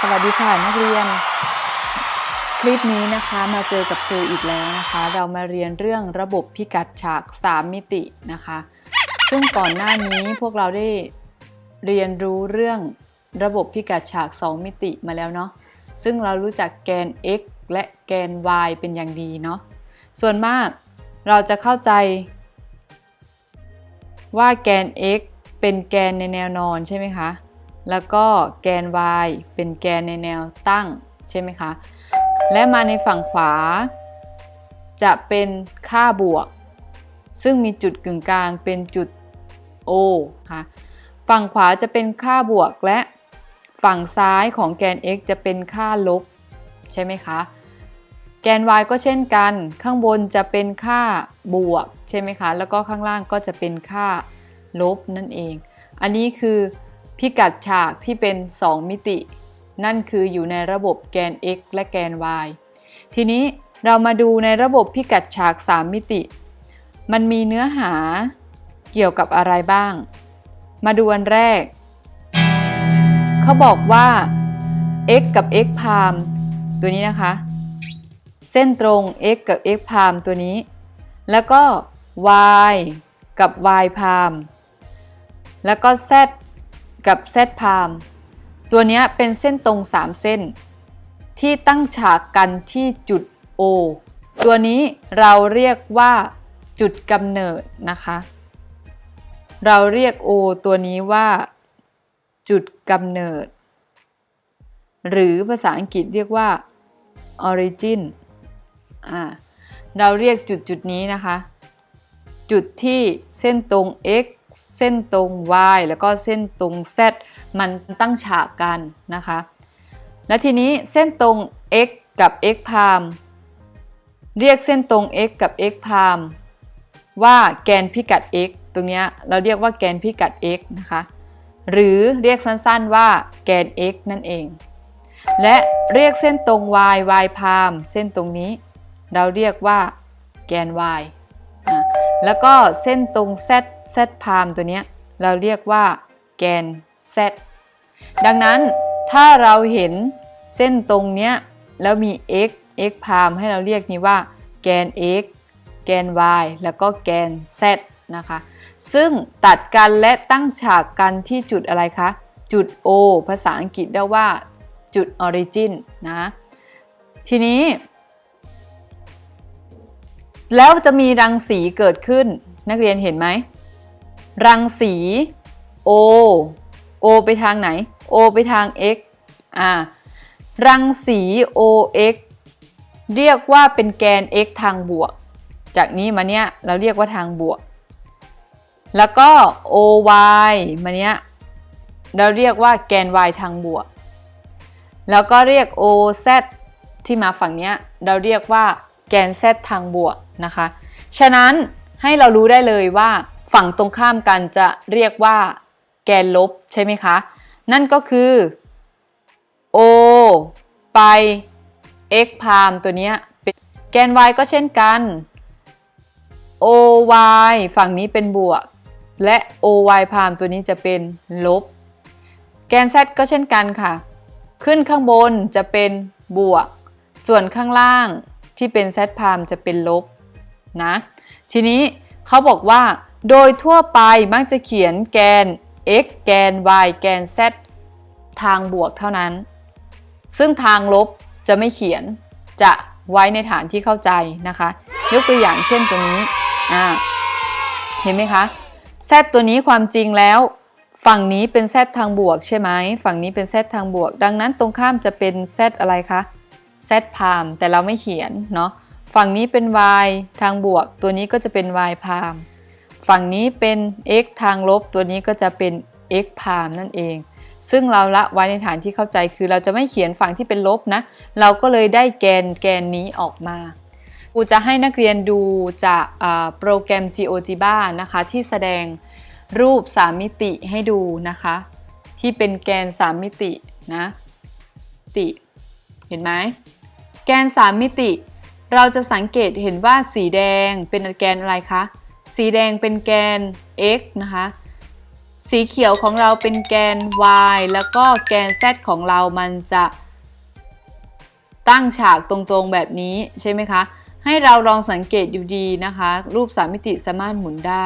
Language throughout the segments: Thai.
สวัสดีค่ะนักเรียน คลิปนี้นะคะมาเจอกับครูอีกแล้วนะคะ เรามาเรียนเรื่องระบบพิกัดฉาก 3 มิตินะคะ ซึ่งก่อนหน้านี้พวกเราได้เรียนรู้เรื่องระบบพิกัดฉาก 2 มิติมาแล้วเนาะซึ่งเรารู้จักแกน x และแกน y เป็นอย่างดีเนาะส่วนมากเราจะเข้าใจ ว่าแกน x เป็นแกนในแนวนอนใช่ไหมคะ แล้วก็แกน y เป็นแกนในแนวตั้งใช่ไหมคะ และมาในฝั่งขวา จะเป็นค่าบวก ซึ่งมีจุดกึ่งกลางเป็นจุด O ค่ะ ฝั่งขวาจะเป็นค่าบวกและฝั่งซ้ายของแกน x จะเป็นค่าลบใช่ไหมคะ แกน y ก็เช่นกัน ข้างบนจะเป็นค่าบวกใช่ไหมคะ แล้วก็ข้างล่างก็จะเป็นค่าลบนั่นเอง อันนี้คือ พิกัดฉากที่เป็น 2 มิติ นั่นคืออยู่ในระบบแกน x และแกน y ทีนี้เรามาดูในระบบพิกัดฉาก 3 มิติ มันมีเนื้อหาเกี่ยวกับอะไรบ้าง มาดูอันแรก เขาบอกว่า x กับ x พามตัวนี้นะคะ เส้นตรง x กับ x พามตัวนี้ แล้วก็ y กับ y พามแล้วก็ z กับ z พามตัวนี้เป็นเส้นตรง 3 เส้น ที่ตั้งฉากกันที่จุด O ตัวนี้เราเรียกว่าจุดกำเนิดนะคะ เราเรียก O ตัวนี้ว่า จุดกำเนิด หรือภาษาอังกฤษเรียกว่า origin อ่าเราเรียกจุดจุดนี้นะคะ จุดที่เส้นตรง x เส้นตรง y แล้วก็เส้นตรง z มันตั้งฉากกันนะคะ และทีนี้เส้นตรง x กับ x พามเรียกเส้นตรง x กับ x พามว่าแกนพิกัด x ตรงนี้เราเรียกว่าแกนพิกัด x นะคะ หรือเรียกสั้นๆว่าแกน x นั่นเอง และเรียกเส้นตรง y y พามเส้นตรงนี้ เราเรียกว่าแกน y แล้วก็เส้นตรง z z พามตัวนี้เราเรียกว่าแกน z ดังนั้นถ้าเราเห็นเส้นตรงเนี้ยแล้วมี x x พามให้เราเรียกนี้ว่าแกน x แกน y แล้วก็แกน z นะคะ ซึ่งตัดกันและตั้งฉากกันที่จุดอะไรคะ จุด O ภาษาอังกฤษเรียกว่าจุด origin นะ ทีนี้ แล้วจะมีรังสีเกิดขึ้นนักเรียนเห็นไหม รังสี O O ไปทางไหน O ไปทาง x อ่า รังสี OX เรียกว่าเป็นแกน x ทางบวก จากนี้มาเนี้ยเราเรียกว่าทางบวก แล้วก็ OY มาเนี้ยเราเรียกว่าแกน y ทางบวก แล้วก็เรียก OZ ที่มาฝั่งเนี้ยเราเรียกว่าแกน z ทางบวกนะคะ ฉะนั้นให้เรารู้ได้เลยว่า ฝั่งตรงข้ามกันจะเรียกว่า แกนลบใช่ไหมคะ นั่นก็คือ O ไป x พามตัวนี้เป็นแกน y ก็เช่นกัน OY ฝั่งนี้เป็นบวก และ OY พามตัวนี้จะเป็นลบ แกน z ก็เช่นกันค่ะ ขึ้นข้างบนจะเป็นบวก ส่วนข้างล่างที่เป็น z พามจะเป็นลบนะ ทีนี้เขาบอกว่า โดยทั่วไปมักจะเขียนแกน x แกน y แกน z ทางบวกเท่านั้น ซึ่งทางลบจะไม่เขียน จะไว้ในฐานที่เข้าใจนะคะ ยกตัวอย่างเช่นตัวนี้ อ่า เห็นไหมคะ z ตัวนี้ความจริงแล้ว ฝั่งนี้เป็น z ทางบวกใช่ไหม ฝั่งนี้เป็น z ทางบวก ดังนั้นตรงข้ามจะเป็น z อะไรคะ z พามแต่เราไม่เขียนเนาะ ฝั่งนี้เป็น y ทางบวก ตัวนี้ก็จะเป็น y พาม ฝั่งนี้เป็น x ทางลบตัวนี้ก็จะเป็น x พามนั่นเอง ซึ่งเราละไว้ในฐานที่เข้าใจคือเราจะไม่เขียนฝั่งที่เป็นลบนะ เราก็เลยได้แกนแกนนี้ออกมากูจะให้นักเรียนดูจากโปรแกรม GeoGebra นะคะ ที่แสดงรูป 3 มิติให้ดูนะคะ ที่เป็นแกน 3 มิตินะติเห็นไหมแกน 3 มิติ เราจะสังเกตเห็นว่าสีแดงเป็นแกนอะไรคะ สีแดงเป็นแกน x นะคะ สีเขียวของเราเป็นแกน y แล้วก็แกน z ของเรามันจะตั้งฉากตรงๆแบบนี้ใช่ไหมคะ ให้เราลองสังเกตดูดีนะคะ รูปสามมิติสามารถหมุนได้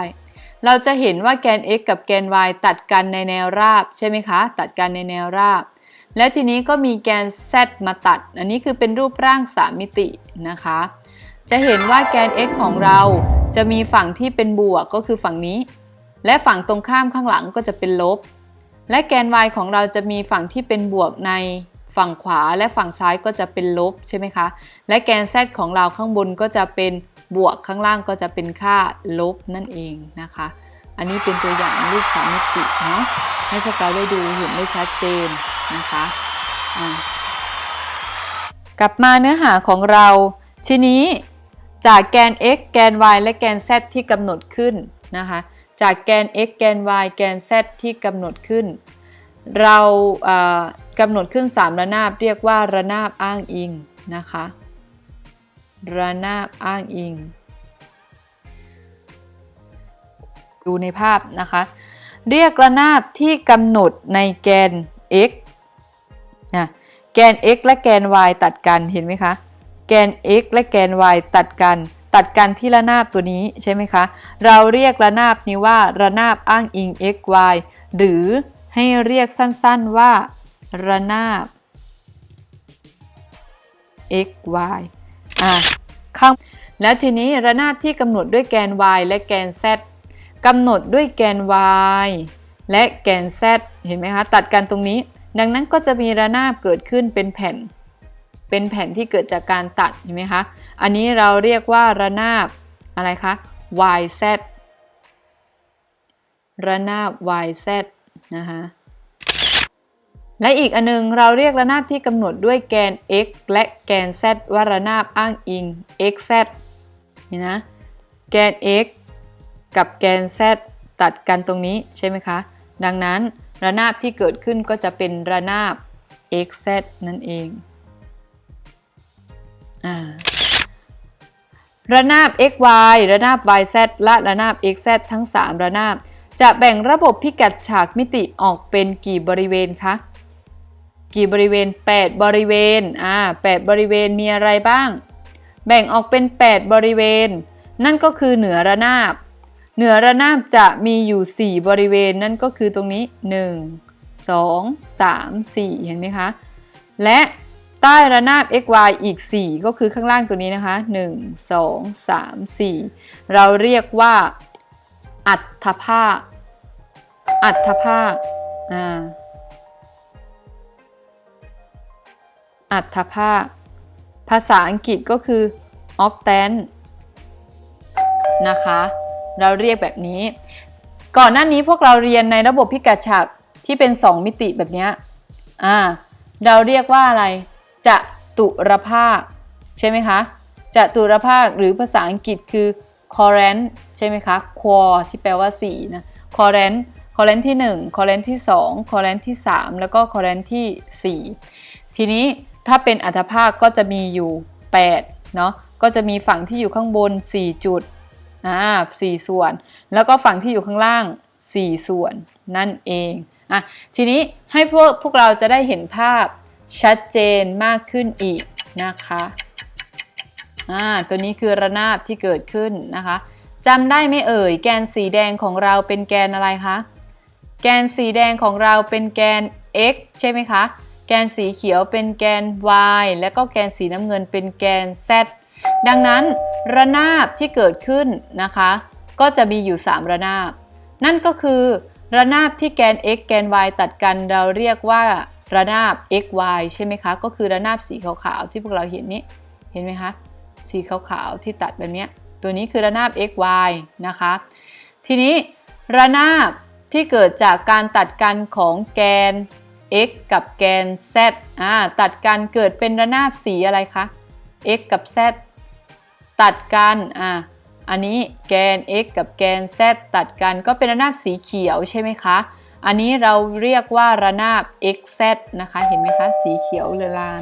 เราจะเห็นว่าแกน x กับแกน y ตัดกันในแนวราบใช่ไหมคะ ตัดกันในแนวราบ และทีนี้ก็มีแกน z มาตัด อันนี้คือเป็นรูปร่างสามมิตินะคะ จะเห็นว่าแกน x ของเราจะมีฝั่งที่เป็นบวกก็คือฝั่งนี้ และฝั่งตรงข้ามข้างหลังก็จะเป็นลบ และแกน y ของเราจะมีฝั่งที่เป็นบวกในฝั่งขวาและฝั่งซ้ายก็จะเป็นลบใช่ไหมคะ และแกน z ของเราข้างบนก็จะเป็นบวกข้างล่างก็จะเป็นค่าลบนั่นเองนะคะ อันนี้เป็นตัวอย่างรูปสามมิติเนาะให้พวกเราได้ดูเห็นได้ชัดเจนนะคะอ่ากลับมาเนื้อหาของเรา ทีนี้ จากแกน x แกน y และแกน z ที่กำหนดขึ้นนะคะ จากแกน x แกน y แกน z ที่กำหนดขึ้น เรากำหนดขึ้น 3 ระนาบเรียกว่าระนาบอ้างอิงนะคะ ระนาบอ้างอิง ดูในภาพนะคะ เรียกระนาบที่กำหนดในแกน x นะแกน x และแกน y ตัดกันเห็นไหมคะ แกน x และแกน y ตัดกัน ตัดกันที่ระนาบตัวนี้ใช่ไหมคะ เราเรียกระนาบนี้ว่าระนาบอ้างอิง x y หรือให้เรียกสั้นๆว่า ระนาบ x y อะข้างแล้วทีนี้ระนาบที่กำหนดด้วยแกน y และแกน z กำหนดด้วยแกน y และแกน z เห็นไหมคะ ตัดกันตรงนี้ ดังนั้นก็จะมีระนาบเกิดขึ้นเป็นแผ่น เป็นแผ่นที่เกิดจากการตัดเห็นไหมคะ อันนี้เราเรียกว่าระนาบอะไรคะ yz ระนาบ yz นะคะและอีกอันนึงเราเรียกระนาบที่กำหนดด้วยแกน x และแกน z ว่าระนาบอ้างอิง xz นี่นะแกน x กับแกน z ตัดกันตรงนี้ใช่ไหมคะ ดังนั้นระนาบที่เกิดขึ้นก็จะเป็นระนาบ xz นั่นเอง ระนาบ xy ระนาบ yz และระนาบ xz ทั้ง 3 ระนาบ จะแบ่งระบบพิกัดฉากมิติออกเป็นกี่บริเวณคะ กี่บริเวณ 8 บริเวณ อ่า8บริเวณมีอะไรบ้าง แบ่งออกเป็น 8 บริเวณ นั่นก็คือเหนือระนาบ เหนือระนาบจะมีอยู่ 4 บริเวณ นั่นก็คือตรงนี้ 1 2 3 4 เห็นไหมคะ และ ใต้ระนาบ xy อีก 4 ก็คือข้างล่างตัวนี้นะคะ 1 2 3 4 เราเรียกว่า อัตภาค อัตภาคอ่าอัตภาค ภาษาอังกฤษก็คือ octant นะคะ เราเรียกแบบนี้ ก่อนหน้านี้พวกเราเรียนในระบบพิกัดฉากที่เป็น 2 มิติแบบนี้อ่าเราเรียกว่าอะไร จะตุรภาค ใช่ไหมคะจะตุรภาคหรือภาษาอังกฤษคือ current ใช่ไหมคะ core ที่แปลว่า4นะ current current ที่ 1 current ที่ 2 current ที่ 3 แล้วก็ current ที่ 4 ทีนี้ถ้าเป็นอัตภาคก็จะมีอยู่ 8 เนาะก็จะมีฝั่งที่อยู่ข้างบน 4 จุดอ่า4ส่วน แล้วก็ฝั่งที่อยู่ข้างล่าง 4 ส่วนนั่นเองอะทีนี้ให้พวกพวกเราจะได้เห็นภาพ ชัดเจนมากขึ้นอีกนะคะอ่าตัวนี้คือระนาบที่เกิดขึ้นนะคะจำได้ไหมเอ่ย แกนสีแดงของเราเป็นแกนอะไรคะแกนสีแดงของเราเป็นแกน x ใช่ไหมคะ แกนสีเขียวเป็นแกน y และก็แกนสีน้ำเงินเป็นแกน z ดังนั้นระนาบที่เกิดขึ้นนะคะ ก็จะมีอยู่ 3 ระนาบ นั่นก็คือ ระนาบที่แกน x แกน y ตัดกันเราเรียกว่า ระนาบ x y ใช่ไหมคะ ก็คือระนาบสีขาวๆที่พวกเราเห็นนี้ เห็นไหมคะ สีขาวๆที่ตัดแบบนี้ ตัวนี้คือระนาบ x y นะคะ ทีนี้ระนาบที่เกิดจากการตัดกันของแกน x กับแกน z อ่า ตัดกันเกิดเป็นระนาบสีอะไรคะ x กับ z ตัดกัน อ่า อันนี้แกน x กับแกน z ตัดกันก็เป็นระนาบสีเขียวใช่ไหมคะ อันนี้เราเรียกว่าระนาบ xz นะคะ เห็นไหมคะ สีเขียวเรือลาน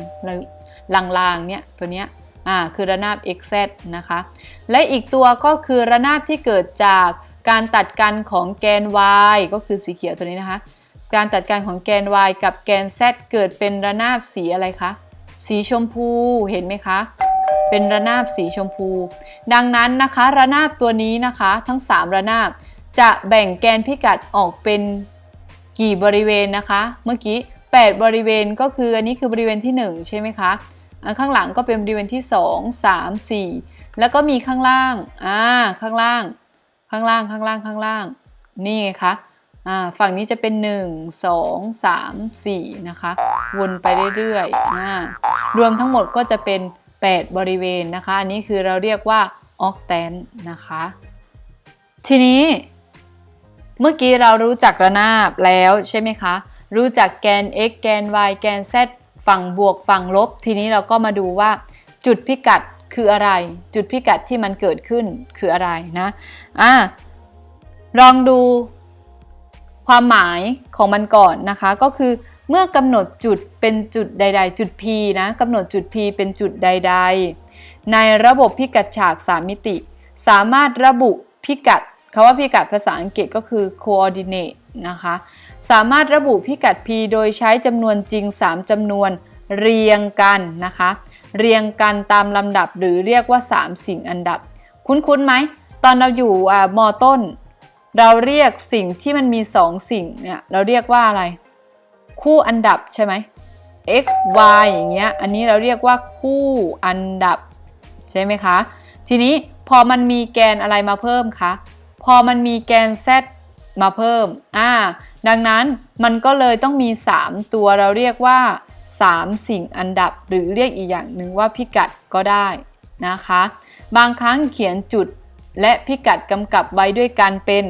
ลางๆเนี่ยตัวเนี้ยอ่าคือระนาบ xz นะคะ และอีกตัวก็คือระนาบที่เกิดจากการตัดกันของแกน y ก็คือสีเขียวตัวนี้นะคะ การตัดกันของแกน y กับแกน z เกิดเป็นระนาบสีอะไรคะ สีชมพูเห็นไหมคะ เป็นระนาบสีชมพู ดังนั้นนะคะระนาบตัวนี้นะคะ ทั้ง 3 ระนาบจะแบ่งแกนพิกัดออกเป็น กี่บริเวณนะคะ เมื่อกี้ 8 บริเวณก็คืออันนี้คือบริเวณที่ 1 ใช่ไหมคะอันข้างหลังก็เป็นบริเวณที่ 2 3 4 แล้วก็มีข้างล่างอ่าข้างล่าง ข้างล่างข้างล่างข้างล่าง นี่ไงคะอ่าฝั่งนี้จะเป็น 1 2 3 4 นะคะ วนไปเรื่อยๆอ่ารวมทั้งหมดก็จะเป็น 8 บริเวณนะคะ อันนี้คือเราเรียกว่าออกแตนนะคะ ทีนี้ เมื่อกี้เรารู้จักระนาบแล้วใช่ไหมคะ รู้จักแกน x แกน y แกน z ฝั่งบวกฝั่งลบ ทีนี้เราก็มาดูว่าจุดพิกัดคืออะไร จุดพิกัดที่มันเกิดขึ้นคืออะไรนะอะลองดูความหมายของมันก่อนนะคะ ก็คือเมื่อกำหนดจุดเป็นจุดใด ๆ จุด P นะกำหนดจุด P เป็นจุดใด ๆ ในระบบพิกัดฉาก 3 มิติ สามารถระบุพิกัด คาว่าพิกัดภาษาอังกฤษก็คือ coordinate นะคะ สามารถระบุพิกัด P โดยใช้จำนวนจริง 3จำนวนเรียงกันนะคะ เรียงกันตามลำดับหรือเรียกว่า 3 สิ่งอันดับ คุ้นๆไหม ตอนเราอยู่มอต้น เราเรียกสิ่งที่มันมี 2 สิ่งเนี่ยเราเรียกว่าอะไร คู่อันดับใช่ไหม x y อย่างเงี้ย อันนี้เราเรียกว่าคู่อันดับ ใช่ไหมคะ ทีนี้พอมันมีแกนอะไรมาเพิ่มคะ พอมันมีแกน z มาเพิ่ม อ่า ดังนั้นมันก็เลยต้องมี 3 ตัวเราเรียกว่า 3 สิ่งอันดับหรือเรียกอีกอย่างหนึ่งว่าพิกัดก็ได้นะคะ บางครั้งเขียนจุดและพิกัดกำกับไว้ด้วยกันเป็น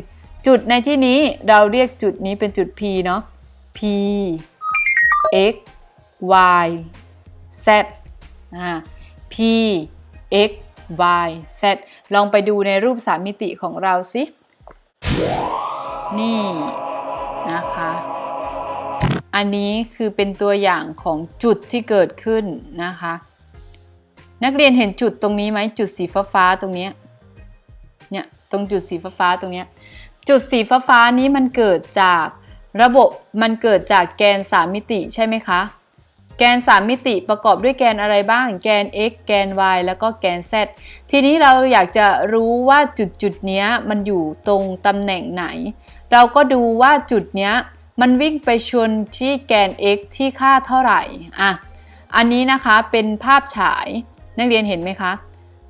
จุดในที่นี้เราเรียกจุดนี้เป็นจุด P เนาะ P x y z อ่า p x y z ลองไปดูในรูปสามมิติของเราสิ นี่นะคะ อันนี้คือเป็นตัวอย่างของจุดที่เกิดขึ้นนะคะ นักเรียนเห็นจุดตรงนี้ไหมจุดสีฟ้าฟาตรงนี้เนี่ยตรงจุดสีฟ้าฟาตรงนี้จุดสีฟ้าฟานี้มันเกิดจากระบบมันเกิดจากแกน3มิติใช่ไหมคะ แกน 3 มิติประกอบด้วยแกนอะไรบ้าง แกน x แกน y แล้วก็แกน z ทีนี้เราอยากจะรู้ว่าจุดจุดนี้มันอยู่ตรงตำแหน่งไหน เราก็ดูว่าจุดนี้มันวิ่งไปชนที่แกน x ที่ค่าเท่าไหร่อะอันนี้นะคะเป็นภาพฉายนักเรียนเห็นไหมคะ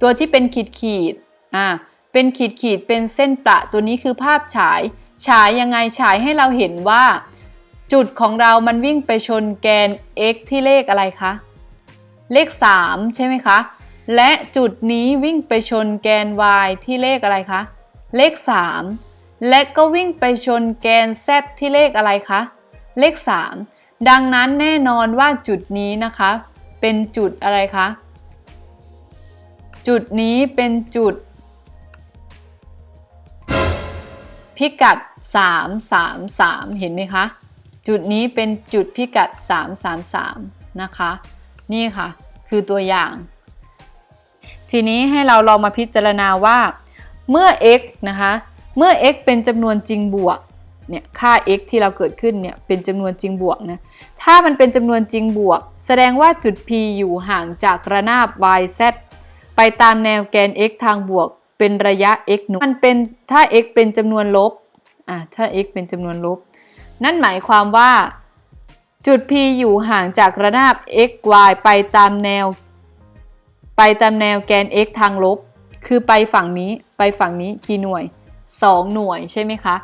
ตัวที่เป็นขีดขีดอะเป็นขีดขีดเป็นเส้นประตัวนี้คือภาพฉาย ฉายยังไงฉายให้เราเห็นว่า จุดของเรามันวิ่งไปชนแกน x ที่เลขอะไรคะ เลข 3 ใช่ไหมคะ และจุดนี้วิ่งไปชนแกน y ที่เลขอะไรคะ เลข 3 และก็วิ่งไปชนแกน z ที่เลขอะไรคะ เลข 3 ดังนั้นแน่นอนว่าจุดนี้นะคะ เป็นจุดอะไรคะ จุดนี้เป็นจุด พิกัด 333 เห็นไหมคะ จุดนี้เป็นจุดพิกัด 333 นะคะ นี่ค่ะ คือตัวอย่าง ทีนี้ให้เราลองมาพิจารณาว่า เมื่อ x นะคะ เมื่อ x เป็นจำนวนจริงบวก เนี่ย ค่า x ที่เราเกิดขึ้นเนี่ย เป็นจำนวนจริงบวกนะ ถ้ามันเป็นจำนวนจริงบวก แสดงว่าจุด p อยู่ห่างจากระนาบ y z ไปตามแนวแกน x ทางบวก เป็นระยะ x หนุมันเป็น ถ้า x เป็นจำนวนลบ อะ ถ้า x เป็นจำนวนลบ นั่นหมายความว่า จุด P อยู่ห่างจากระนาบ x y ไปตามแนว ไปตามแนวแกน x ทางลบ คือไปฝั่งนี้ไปฝั่งนี้กี่หน่วย 2 หน่วยใช่ไหมคะ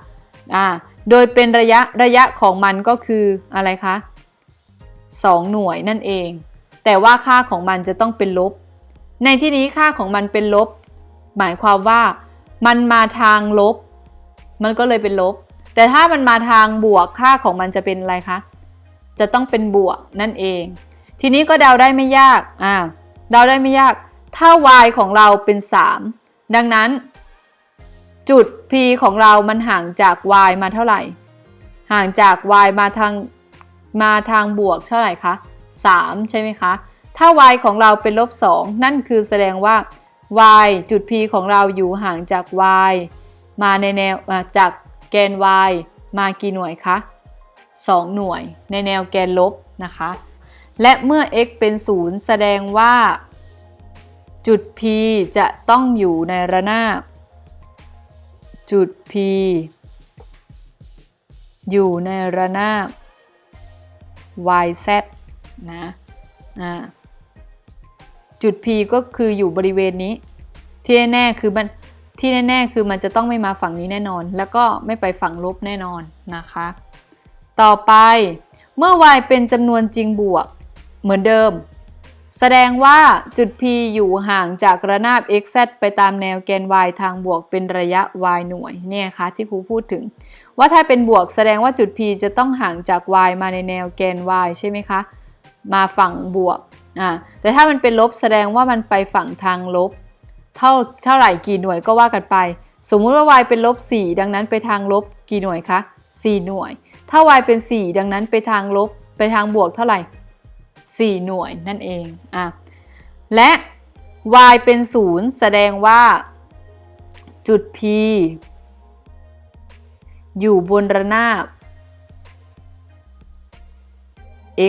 อ่าโดยเป็นระยะระยะของมันก็คืออะไรคะ2 หน่วยนั่นเอง แต่ว่าค่าของมันจะต้องเป็นลบ ในที่นี้ค่าของมันเป็นลบ หมายความว่ามันมาทางลบ มันก็เลยเป็นลบ แต่ถ้ามันมาทางบวกค่าของมันจะเป็นอะไรคะ จะต้องเป็นบวกนั่นเอง ทีนี้ก็เดาได้ไม่ยากอ่าเดาได้ไม่ยาก ถ้า y ของเราเป็น 3 ดังนั้น จุด p ของเรามันห่างจาก y มาเท่าไหร่ ห่างจาก y มาทางมาทางบวกเท่าไหร่คะ3 ใช่ไหมคะ ถ้า y ของเราเป็นลบ 2 นั่นคือแสดงว่า y จุด p ของเราอยู่ห่างจาก y มาในแนวจาก แกน y มากี่หน่วยคะ 2 หน่วยในแนวแกนลบนะคะ และเมื่อ x เป็น 0 แสดงว่า จุด p จะต้องอยู่ในระนาบ จุด p อยู่ในระนาบ yz นะอ่าจุด p ก็คืออยู่บริเวณนี้ ที่แน่คือมัน ที่แน่ ๆ คือมันจะต้องไม่มาฝั่งนี้แน่นอน แล้วก็ไม่ไปฝั่งลบแน่นอนนะคะ ต่อไปเมื่อ y เป็นจำนวนจริงบวก เหมือนเดิม แสดงว่าจุด p อยู่ห่างจากระนาบ x z ไปตามแนวแกน y ทางบวกเป็นระยะ y หน่วยเนี่ยคะที่ครูพูดถึง ว่าถ้าเป็นบวกแสดงว่าจุด p จะต้องห่างจาก y มาในแนวแกน y ใช่ไหมคะ มาฝั่งบวกอ่าแต่ถ้ามันเป็นลบแสดงว่ามันไปฝั่งทางลบ เท่าเท่าไหร่กี่หน่วยก็ว่ากันไป สมมุติว่า y เป็นลบ 4 ดังนั้นไปทางลบกี่หน่วยคะ 4 หน่วย ถ้า y เป็น 4 ดังนั้นไปทางลบไปทางบวกเท่าไหร่ 4 หน่วยนั่นเองอะและ y เป็น 0 แสดงว่าจุด p อยู่บนระนาบ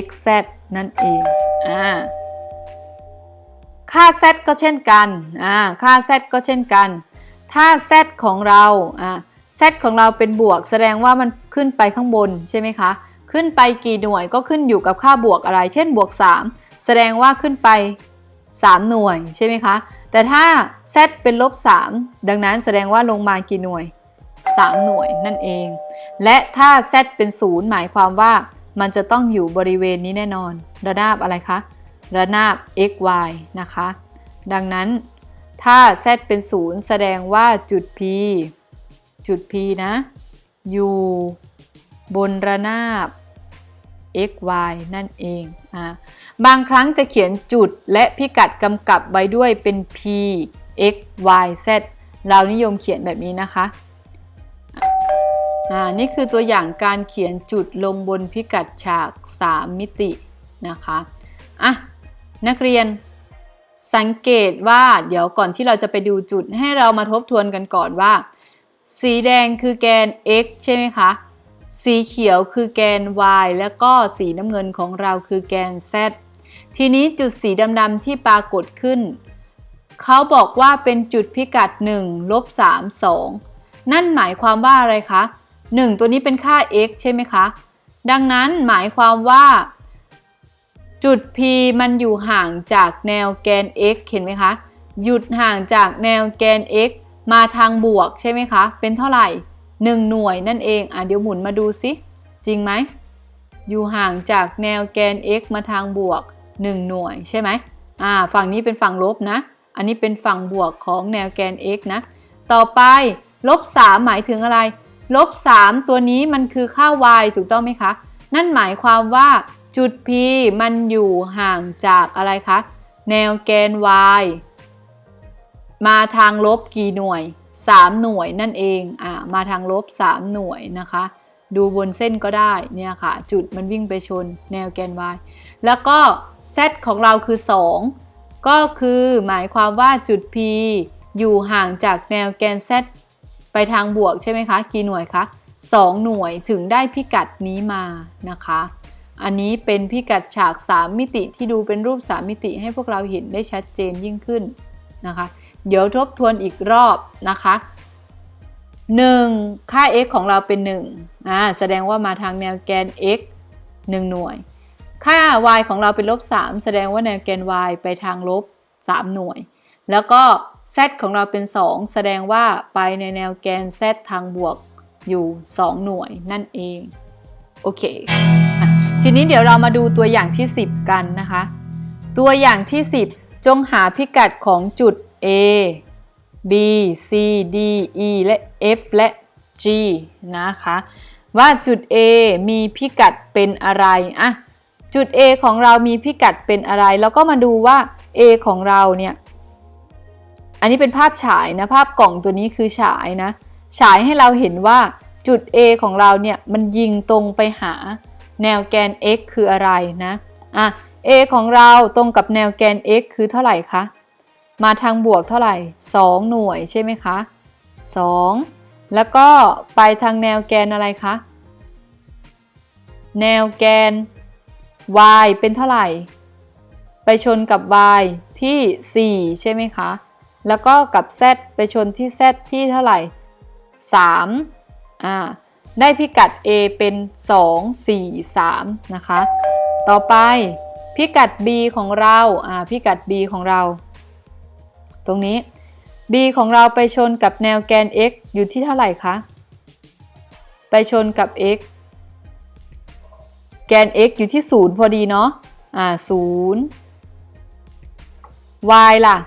xz นั่นเอง อ่า ค่า z ก็เช่นกันอ่าค่า z ก็เช่นกัน ถ้า z ของเราอ่า z ของเราเป็นบวก แสดงว่ามันขึ้นไปข้างบนใช่ไหมคะ ขึ้นไปกี่หน่วยก็ขึ้นอยู่กับค่าบวกอะไร เช่นบวก 3 แสดงว่าขึ้นไป 3 หน่วยใช่ไหมคะ แต่ถ้า z เป็นลบ 3 ดังนั้นแสดงว่าลงมากี่หน่วย 3 หน่วยนั่นเอง และถ้า z เป็น 0 หมายความว่ามันจะต้องอยู่บริเวณนี้แน่นอน ระนาบอะไรคะ ระนาบ x y นะคะ ดังนั้นถ้า z เป็น 0 แสดงว่าจุด p จุด p นะ อยู่บนระนาบ x y นั่นเองอ่าบางครั้งจะเขียนจุดและพิกัดกำกับไว้ด้วยเป็น p x y z เรานิยมเขียนแบบนี้นะคะอ่านี่คือตัวอย่างการเขียนจุดลงบนพิกัดฉาก 3 มิตินะคะอะ นักเรียนสังเกตว่าเดี๋ยวก่อนที่เราจะไปดูจุดให้เรามาทบทวนกันก่อนว่า สีแดงคือแกน x ใช่ไหมคะ สีเขียวคือแกน y แล้วก็สีน้ำเงินของเราคือแกน z ทีนี้จุดสีดำๆที่ปรากฏขึ้น เขาบอกว่าเป็นจุดพิกัด 1 ลบ 3 2 นั่นหมายความว่าอะไรคะ 1 ตัวนี้เป็นค่า x ใช่ไหมคะ ดังนั้นหมายความว่า จุด P มันอยู่ห่างจากแนวแกน x เห็นไหมคะหยุดห่างจากแนวแกน x มาทางบวกใช่ไหมคะ เป็นเท่าไหร่ 1 หน่วยนั่นเอง อะเดี๋ยวหมุนมาดูสิ จริงไหม อยู่ห่างจากแนวแกน x มาทางบวก 1 หน่วยใช่ไหมอ่า ฝั่งนี้เป็นฝั่งลบนะ อันนี้เป็นฝั่งบวกของแนวแกน x นะ ต่อไปลบ3หมายถึงอะไร ลบ3ตัวนี้มันคือค่า y ถูกต้องไหมคะ นั่นหมายความว่า จุด P มันอยู่ห่างจากอะไรคะ แนวแกน y มาทางลบกี่หน่วย 3 หน่วยนั่นเอง อ่ามาทางลบ 3 หน่วยนะคะ ดูบนเส้นก็ได้เนี่ยค่ะ จุดมันวิ่งไปชนแนวแกน y แล้วก็ z ของเราคือ 2 ก็คือหมายความว่าจุด P อยู่ห่างจากแนวแกน z ไปทางบวกใช่ไหมคะ กี่หน่วยคะ 2 หน่วยถึงได้พิกัดนี้มานะคะ อันนี้เป็นพิกัดฉาก 3 มิติที่ดูเป็นรูป 3 มิติให้พวกเราเห็นได้ชัดเจนยิ่งขึ้นนะคะ เดี๋ยวทบทวนอีกรอบนะคะ 1 ค่า x ของเราเป็น1อ่าแสดงว่ามาทางแนวแกน x 1 หน่วย ค่า y ของเราเป็นลบ 3 แสดงว่าแนวแกน y ไปทางลบ 3 หน่วย แล้วก็ z ของเราเป็น 2 แสดงว่าไปในแนวแกน z ทางบวกอยู่ 2 หน่วยนั่นเอง โอเค ทีนี้เดี๋ยวเรามาดูตัวอย่างที่ 10 กันนะคะ ตัวอย่างที่ 10 จงหาพิกัดของจุด A B C D E และ F และ G นะคะ ว่าจุด A มีพิกัดเป็นอะไรอะจุด A ของเรามีพิกัดเป็นอะไร แล้วก็มาดูว่า A ของเราเนี่ย อันนี้เป็นภาพฉายนะ ภาพกล่องตัวนี้คือฉายนะ ฉายให้เราเห็นว่าจุด A ของเราเนี่ย มันยิงตรงไปหา แนวแกน x คืออะไรนะอะ A ของเราตรงกับแนวแกน x คือเท่าไหร่คะมาทางบวกเท่าไหร่ 2 หน่วยใช่ไหมคะ 2 แล้วก็ไปทางแนวแกนอะไรคะ แนวแกน y เป็นเท่าไหร่ ไปชนกับ y ที่ 4 ใช่ไหมคะ แล้วก็กับ z ไปชนที่ z ที่เท่าไหร่ 3 อ่า ได้พิกัด a เป็น 2 4 3 นะคะ ต่อไปพิกัด b ของเราอ่าพิกัด b ของเรา ตรงนี้ b ของเราไปชนกับแนวแกน x อยู่ที่เท่าไหร่คะ ไปชนกับ x แกน x อยู่ที่ 0 พอดีเนาะอ่า0 y ล่ะ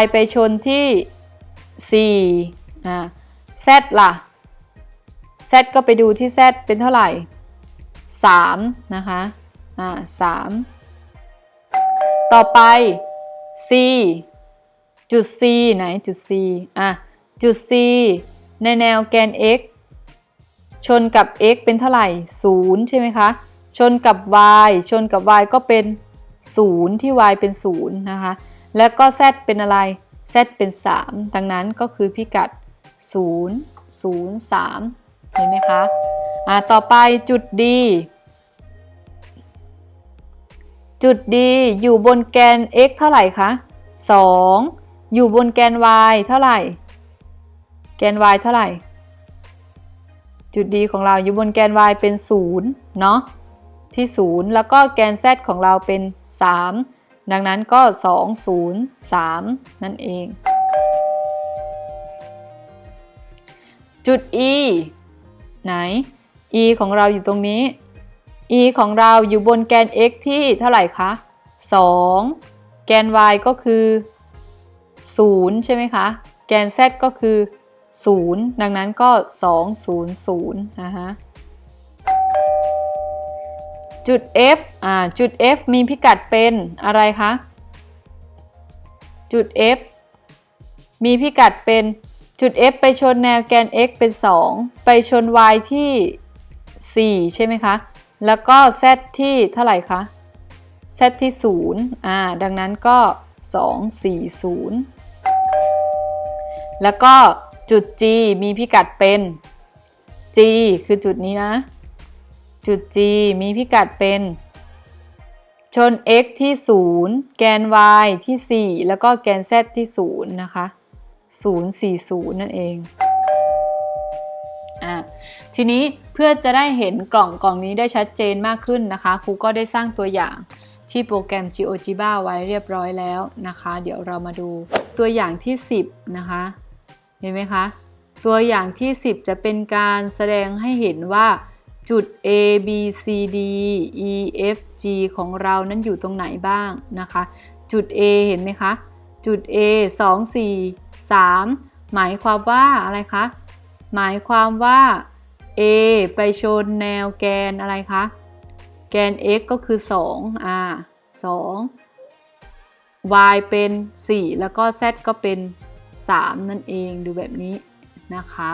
y ไปชนที่4อ่า z ล่ะ z ก็ไปดูที่ z เป็นเท่าไหร่ 3 นะคะ อ่า3ต่อไป c จุด c ไหนจุด c อะ จุด c ในแนวแกน x ชนกับ x เป็นเท่าไหร่ 0 ใช่ไหมคะ ชนกับ y ชนกับ y ก็เป็น 0 ที่ y เป็น 0 นะคะ แล้วก็ z เป็นอะไร z เป็น 3 ดังนั้นก็คือพิกัด 0 0 3 เห็นไหมคะอ่าต่อไปจุด D จุด D อยู่บนแกน x เท่าไหร่คะ 2 อยู่บนแกน y เท่าไหร่ แกน y เท่าไหร่ จุด D ของเราอยู่บนแกน y เป็น0เนาะที่ 0 แล้วก็แกน z ของเราเป็น 3 ดังนั้นก็ 2 0 3 นั่นเอง จุด E ไหน E ของเราอยู่ตรงนี้ E ของเราอยู่บนแกน x ที่เท่าไหร่คะ 2 แกน y ก็คือ 0 ใช่ไหมคะ แกน z ก็คือ 0 ดังนั้นก็ 2 0 0นะฮะจุด F อ่า จุด F มีพิกัดเป็นอะไรคะ จุด F มีพิกัดเป็น จุด F ไปชนแนวแกน x เป็น 2 ไปชน y ที่ 4 ใช่ไหมคะ แล้วก็ z ที่เท่าไหร่คะ z ที่ 0 อ่า ดังนั้นก็ 2 4 0 แล้วก็จุด G มีพิกัดเป็น G คือจุดนี้นะ จุด G มีพิกัดเป็น ชน x ที่ 0 แกน y ที่ 4 แล้วก็แกน z ที่ 0 นะคะ 040 นั่นเองอ่าทีนี้เพื่อจะได้เห็นกล่องกล่องนี้ได้ชัดเจนมากขึ้นนะคะครูก็ได้สร้างตัวอย่างที่โปรแกรม GeoGebra ไว้เรียบร้อยแล้วนะคะ เดี๋ยวเรามาดูตัวอย่างที่ 10 นะคะ เห็นไหมคะ ตัวอย่างที่ 10 จะเป็นการแสดงให้เห็นว่าจุด A B C D E F G ของเรานั้นอยู่ตรงไหนบ้างนะคะ จุด A เห็นไหมคะ จุด A 2 4 3 หมายความว่าอะไรคะ หมายความว่า A ไปชนแนวแกนอะไรคะ แกน x ก็คือ 2 อ่า 2 y เป็น 4 แล้วก็ z ก็เป็น 3 นั่นเองดูแบบนี้นะคะ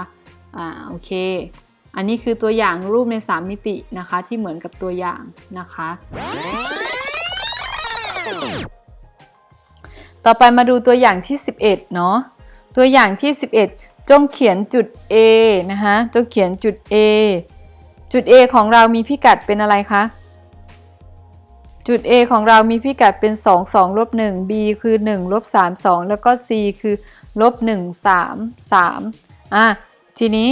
อ่า โอเค อันนี้คือตัวอย่างรูปใน 3 มิตินะคะที่เหมือนกับตัวอย่างนะคะ ต่อไปมาดูตัวอย่างที่ 11 เนาะ ตัวอย่างที่ 11 จงเขียนจุด A นะคะจงเขียนจุด A จุด A ของเรามีพิกัดเป็นอะไรคะจุด A ของเรามีพิกัดเป็น 2 2ลบ1 B คือ 1 ลบ 3 2 แล้วก็ C คือ ลบ 1 3 3 อะ ทีนี้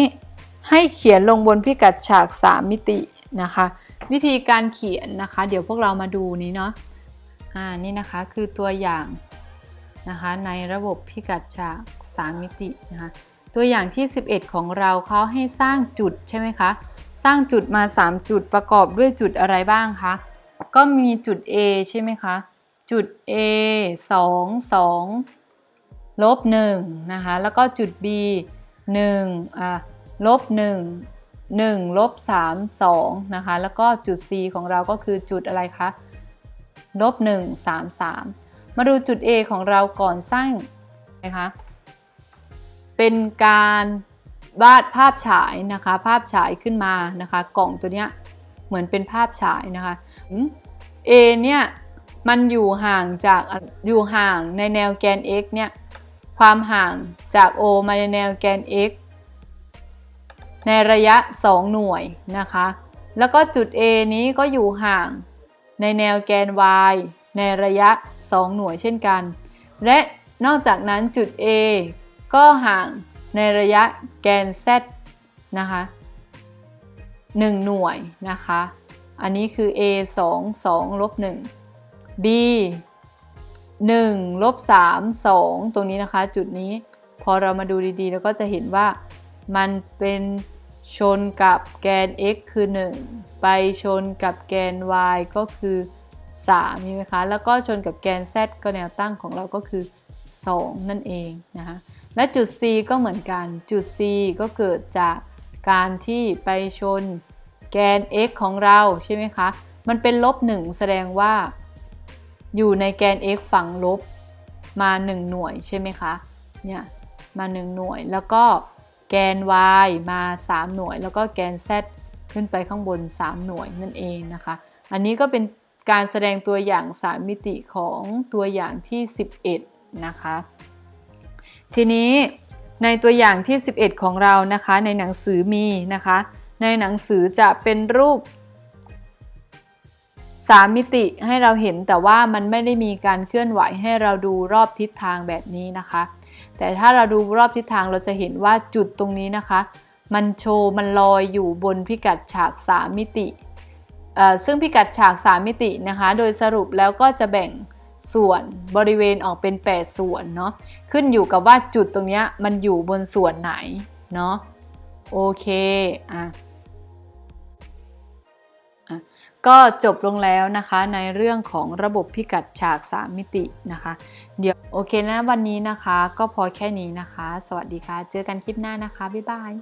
ให้เขียนลงบนพิกัดฉาก 3 มิตินะคะ วิธีการเขียนนะคะ เดี๋ยวพวกเรามาดูนี้เนาะ อ่า นี่นะคะคือตัวอย่างนะคะในระบบพิกัดฉาก 3 มิตินะคะตัวอย่างที่ 11 ของเราเขาให้สร้างจุดใช่ไหมคะ สร้างจุดมา 3 จุดประกอบด้วยจุดอะไรบ้างคะ ก็มีจุด A ใช่ไหมคะ จุด A 2 2ลบ1นะคะ แล้วก็จุด B 1อะลบ1 1ลบ3 2นะคะ แล้วก็จุด C ของเราก็คือจุดอะไรคะลบ1 3 3 มาดูจุด A ของเราก่อนสร้างนะคะ เป็นการวาดภาพฉายนะคะ ภาพฉายขึ้นมานะคะ กล่องตัวเนี้ยเหมือนเป็นภาพฉายนะคะ A เนี่ยมันอยู่ห่างจากอยู่ห่างในแนวแกน x เนี่ยความห่างจาก O มาในแนวแกน x ในระยะ 2 หน่วยนะคะ แล้วก็จุด A นี้ก็อยู่ห่างในแนวแกน y ในระยะ 2 หน่วยเช่นกัน และนอกจากนั้นจุด A ก็ห่างในระยะแกน z นะคะ1หน่วยนะคะ อันนี้คือ a 2 2ลบ1 b 1ลบ3 2 ตรงนี้นะคะ จุดนี้พอเรามาดูดีๆ แล้วก็จะเห็นว่ามันเป็นชนกับแกน x คือ 1 ไปชนกับแกน y ก็คือ 3 ใช่ไหมคะ แล้วก็ชนกับแกน z ก็แนวตั้งของเราก็คือ 2 นั่นเองนะคะ และจุด c ก็เหมือนกัน จุด c ก็เกิดจากการที่ไปชนแกน x ของเราใช่ไหมคะ มันเป็นลบ 1 แสดงว่า อยู่ในแกน x ฝั่งลบมา 1 หน่วยใช่ไหมคะ เนี่ยมา 1 หน่วยแล้วก็แกน y มา 3 หน่วย แล้วก็แกน z ขึ้นไปข้างบน 3 หน่วยนั่นเองนะคะ อันนี้ก็เป็นการแสดงตัวอย่าง 3 มิติของตัวอย่างที่ 11 นะคะ ทีนี้ในตัวอย่างที่ 11 ของเรานะคะ ในหนังสือมีนะคะ ในหนังสือจะเป็นรูป3มิติให้เราเห็นแต่ว่ามันไม่ได้มีการเคลื่อนไหวให้เราดูรอบทิศทางแบบนี้นะคะ แต่ถ้าเราดูรอบทิศทางเราจะเห็นว่าจุดตรงนี้นะคะ มันโชว์มันลอยอยู่บนพิกัดฉาก 3 มิติเอ่อซึ่งพิกัดฉาก 3 มิตินะคะ โดยสรุปแล้วก็จะแบ่ง ส่วนบริเวณออกเป็น 8 ส่วนเนาะขึ้นอยู่กับว่าจุดตรงนี้มันอยู่บนส่วนไหนเนาะโอเคอะก็จบลงแล้วนะคะในเรื่องของระบบพิกัดฉาก 3 มิตินะคะ เดี๋ยวโอเคนะวันนี้นะคะ ก็พอแค่นี้นะคะ สวัสดีค่ะ เจอกันคลิปหน้านะคะ บ๊ายบาย